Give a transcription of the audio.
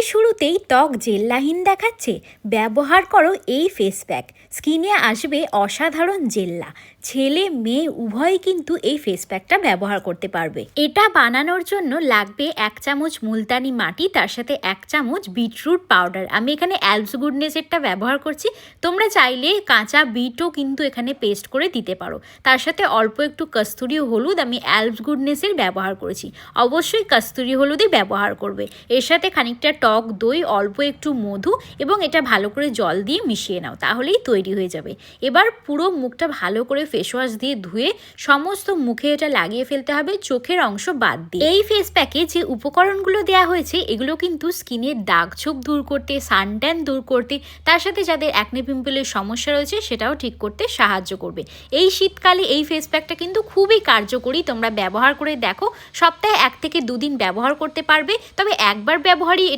শীতের শুরুতেই ত্বক জেল্লাহীন দেখাচ্ছে। ব্যবহার করো এই ফেস প্যাক স্কিনে আসবে অসাধারণ জেল্লা। ছেলে, মেয়ে, উভয়ই কিন্তু এই ফেস প্যাকটা ব্যবহার করতে পারবে। এটা বানানোর জন্য লাগবে এক চামচ মুলতানি মাটি, তার সাথে এক চামচ বিটরুট পাউডার। আমি এখানে অ্যালস গুডনেসেরটা ব্যবহার করছি। তোমরা চাইলে কাঁচা বিটও কিন্তু এখানে পেস্ট করে দিতে পারো। তার সাথে অল্প একটু কস্তুরি হলুদ আমি অ্যালস গুডনেসের ব্যবহার করেছি। অবশ্যই কস্তুরি হলুদই ব্যবহার করবে। এর সাথে খানিকটা টক দই, অল্প একটু মধু এবং এটা ভালো করে জল দিয়ে মিশিয়ে নাও, তাহলেই তৈরি হয়ে যাবে। এবার পুরো মুখটা ভালো করে ফেস ওয়াশ দিয়ে ধুয়ে সমস্ত মুখে এটা লাগিয়ে ফেলতে হবে, চোখের অংশ বাদ দিয়ে। এই ফেস প্যাকে যে উপকরণগুলো দেওয়া হয়েছে, এগুলো কিন্তু স্কিনের দাগ ছোপ দূর করতে সানট্যান দূর করতে, তার সাথে যাদের অ্যাকনে পিম্পলের সমস্যা রয়েছে, সেটাও ঠিক করতে সাহায্য করবে। এই শীতকালে এই ফেস প্যাকটা কিন্তু খুবই কার্যকরী, তোমরা ব্যবহার করে দেখো, সপ্তাহে এক থেকে দুদিন ব্যবহার করতে পারবে, তবে একবার ব্যবহারই